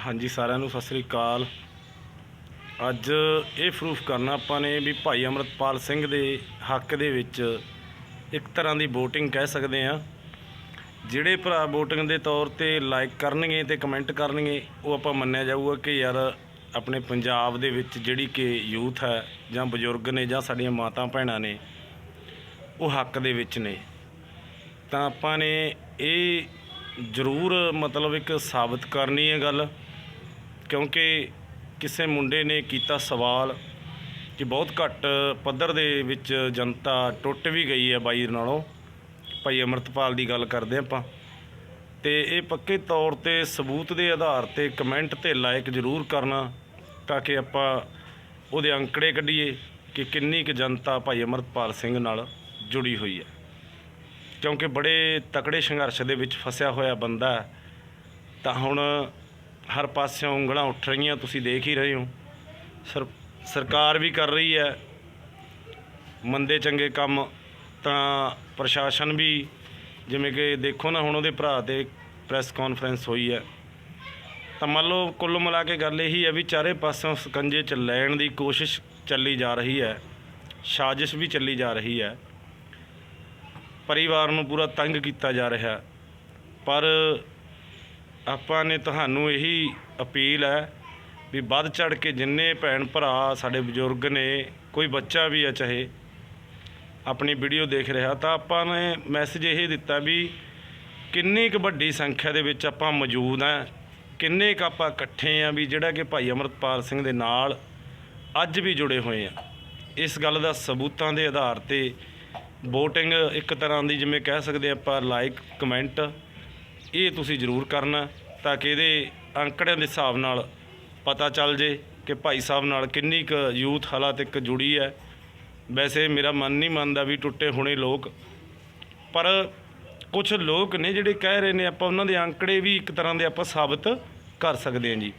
ਹਾਂਜੀ, ਸਾਰਿਆਂ ਨੂੰ ਸਤਿ ਸ੍ਰੀ ਅਕਾਲ। ਅੱਜ ਇਹ ਪ੍ਰੂਫ ਕਰਨਾ ਆਪਾਂ ਨੇ ਵੀ ਭਾਈ ਅਮਰਤਪਾਲ ਸਿੰਘ ਦੇ ਹੱਕ ਦੇ ਵਿੱਚ ਇੱਕ ਤਰ੍ਹਾਂ ਦੀ VOTING ਕਹਿ ਸਕਦੇ ਆ ਜਿਹੜੇ ਭਰਾ VOTING ਦੇ ਤੌਰ ਤੇ ਲਾਈਕ ਕਰਨਗੇ ਤੇ ਕਮੈਂਟ ਕਰਨਗੇ, ਉਹ ਆਪਾਂ ਮੰਨਿਆ ਜਾਊਗਾ ਕਿ ਯਾਰ ਆਪਣੇ ਪੰਜਾਬ ਦੇ ਵਿੱਚ ਜਿਹੜੀ ਕਿ ਯੂਥ ਹੈ ਜਾਂ ਬਜ਼ੁਰਗ ਨੇ ਜਾਂ ਸਾਡੀਆਂ ਮਾਤਾ ਭੈਣਾਂ ਨੇ, ਉਹ ਹੱਕ ਦੇ ਵਿੱਚ ਨੇ। ਤਾਂ ਆਪਾਂ ਨੇ ਇਹ ਜ਼ਰੂਰ ਮਤਲਬ ਇੱਕ ਸਾਬਤ ਕਰਨੀ ਹੈ ਗੱਲ। ਕਿਉਂਕਿ ਕਿਸੇ ਮੁੰਡੇ ਨੇ ਕੀਤਾ ਸਵਾਲ ਕਿ ਬਹੁਤ ਘੱਟ ਪੱਧਰ ਦੇ ਵਿੱਚ ਜਨਤਾ ਟੁੱਟ ਵੀ ਗਈ ਹੈ ਬਾਈ ਨਾਲੋਂ। ਭਾਈ ਅਮਰਤਪਾਲ ਦੀ ਗੱਲ ਕਰਦੇ ਆਪਾਂ। ਤੇ ਇਹ ਪੱਕੇ ਤੌਰ ਤੇ ਸਬੂਤ ਦੇ ਆਧਾਰ ਤੇ ਕਮੈਂਟ ਤੇ ਲਾਇਕ ਜ਼ਰੂਰ ਕਰਨਾ ਤਾਂ ਕਿ ਆਪਾਂ ਉਹਦੇ ਅੰਕੜੇ ਕੱਢੀਏ ਕਿ ਕਿੰਨੀ ਕੁ ਜਨਤਾ ਭਾਈ ਅਮਰਤਪਾਲ ਸਿੰਘ ਨਾਲ ਜੁੜੀ ਹੋਈ ਹੈ। ਕਿਉਂਕਿ ਬੜੇ ਤਕੜੇ ਸੰਘਰਸ਼ ਦੇ ਵਿੱਚ ਫਸਿਆ ਹੋਇਆ ਬੰਦਾ ਤਾਂ ਹੁਣ ਹਰ ਪਾਸਿਓਂ ਉਂਗਲਾਂ ਉੱਠ ਰਹੀਆਂ, ਤੁਸੀਂ ਦੇਖ ਹੀ ਰਹੇ ਹੋ। ਸਰਕਾਰ ਵੀ ਕਰ ਰਹੀ ਹੈ। ਮੰਦੇ ਚੰਗੇ ਕੰਮ ਤਾਂ ਪ੍ਰਸ਼ਾਸਨ ਵੀ, ਜਿਵੇਂ ਕਿ ਦੇਖੋ ਨਾ, ਹੁਣ ਉਹਦੇ ਭਰਾ ਤੇ ਪ੍ਰੈਸ ਕਾਨਫਰੰਸ ਹੋਈ ਹੈ। ਤਾਂ ਮੰਨ ਲਓ, ਕੁੱਲ ਮਿਲਾ ਕੇ ਗੱਲ ਇਹੀ ਹੈ ਵੀ ਚਾਰੇ ਪਾਸਿਓਂ ਸਕੰਜੇ ਚ ਲੈਣ ਦੀ ਕੋਸ਼ਿਸ਼ ਚੱਲੀ ਜਾ ਰਹੀ ਹੈ। ਸਾਜ਼ਿਸ਼ ਵੀ ਚੱਲੀ ਜਾ ਰਹੀ ਹੈ। ਪਰਿਵਾਰ ਨੂੰ ਪੂਰਾ ਤੰਗ ਕੀਤਾ ਜਾ ਰਿਹਾ। ਪਰ ਆਪਾਂ ਨੇ ਤੁਹਾਨੂੰ ਇਹੀ ਅਪੀਲ ਹੈ ਵੀ ਵੱਧ ਚੜ ਕੇ ਜਿੰਨੇ ਭੈਣ ਭਰਾ ਸਾਡੇ ਬਜ਼ੁਰਗ ਨੇ, ਕੋਈ ਬੱਚਾ ਵੀ ਆ ਚਾਹੇ, ਆਪਣੀ ਵੀਡੀਓ ਦੇਖ ਰਿਹਾ, ਤਾਂ ਆਪਾਂ ਨੇ ਮੈਸੇਜ ਇਹ ਦਿੱਤਾ ਵੀ ਕਿੰਨੀ ਕੁ ਵੱਡੀ ਸੰਖਿਆ ਦੇ ਵਿੱਚ ਆਪਾਂ ਮੌਜੂਦ ਹਾਂ, ਕਿੰਨੇ ਕੁ ਆਪਾਂ ਇਕੱਠੇ ਆ ਵੀ ਜਿਹੜਾ ਕਿ ਭਾਈ ਅਮਰਤਪਾਲ ਸਿੰਘ ਦੇ ਨਾਲ ਅੱਜ ਵੀ ਜੁੜੇ ਹੋਏ ਆ ਇਸ ਗੱਲ ਦਾ ਸਬੂਤਾਂ ਦੇ ਆਧਾਰ ਤੇ VOTING ਇੱਕ ਤਰ੍ਹਾਂ ਦੀ ਜਿਵੇਂ ਕਹਿ ਸਕਦੇ ਆਪਾਂ ਲਾਈਕ ਕਮੈਂਟ ਇਹ ਤੁਸੀਂ ਜ਼ਰੂਰ ਕਰਨਾ ਤਾਂ ਕਿ ਇਹਦੇ ਅੰਕੜਿਆਂ ਦੇ ਹਿਸਾਬ ਨਾਲ ਪਤਾ ਚੱਲ ਜੇ ਕਿ ਭਾਈ ਸਾਹਿਬ ਨਾਲ ਕਿੰਨੀ ਕੁ ਯੂਥ ਹਾਲਾਤ ਇੱਕ ਜੁੜੀ ਹੈ। ਵੈਸੇ ਮੇਰਾ ਮਨ ਨਹੀਂ ਮੰਨਦਾ ਵੀ ਟੁੱਟੇ ਹੋਣੇ ਲੋਕ, ਪਰ ਕੁਝ ਲੋਕ ਨੇ ਜਿਹੜੇ ਕਹਿ ਰਹੇ ਨੇ ਆਪਾਂ ਉਹਨਾਂ ਦੇ ਅੰਕੜੇ ਵੀ ਇੱਕ ਤਰ੍ਹਾਂ ਦੇ ਆਪਾਂ ਸਾਬਤ ਕਰ ਸਕਦੇ ਹਾਂ ਜੀ।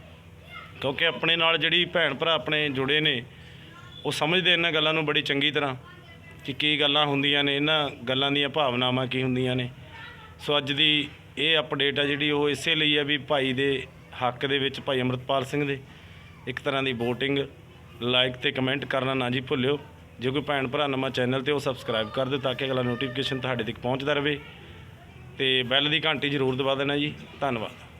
ਕਿਉਂਕਿ ਆਪਣੇ ਨਾਲ ਜਿਹੜੀ ਭੈਣ ਭਰਾ ਆਪਣੇ ਜੁੜੇ ਨੇ, ਉਹ ਸਮਝਦੇ ਇਹਨਾਂ ਗੱਲਾਂ ਨੂੰ ਬੜੀ ਚੰਗੀ ਤਰ੍ਹਾਂ ਕਿ ਕੀ ਗੱਲਾਂ ਹੁੰਦੀਆਂ ਨੇ, ਇਹਨਾਂ ਗੱਲਾਂ ਦੀਆਂ ਭਾਵਨਾਵਾਂ ਕੀ ਹੁੰਦੀਆਂ ਨੇ। ਸੋ ਅੱਜ ਦੀ ਇਹ ਅਪਡੇਟ ਆ ਜਿਹੜੀ ਉਹ ਇਸੇ ਲਈ ਆ ਵੀ ਭਾਈ ਦੇ ਹੱਕ ਦੇ ਵਿੱਚ ਭਾਈ ਅਮਰਤਪਾਲ ਸਿੰਘ ਦੇ ਇੱਕ ਤਰ੍ਹਾਂ ਦੀ VOTING ਲਾਈਕ ਤੇ ਕਮੈਂਟ ਕਰਨਾ ਨਾ ਜੀ ਭੁੱਲਿਓ। ਜੇ ਕੋਈ ਭੈਣ ਭਰਾ ਨਵਾਂ ਚੈਨਲ ਤੇ ਉਹ ਸਬਸਕ੍ਰਾਈਬ ਕਰ ਦਿਓ ਤਾਂ ਕਿ ਅਗਲਾ ਨੋਟੀਫਿਕੇਸ਼ਨ ਤੁਹਾਡੇ ਤੱਕ ਪਹੁੰਚਦਾ ਰਹੇ। ਤੇ ਬੈਲ ਦੀ ਘੰਟੀ ਜ਼ਰੂਰ ਦਬਾ ਦੇਣਾ ਜੀ। ਧੰਨਵਾਦ।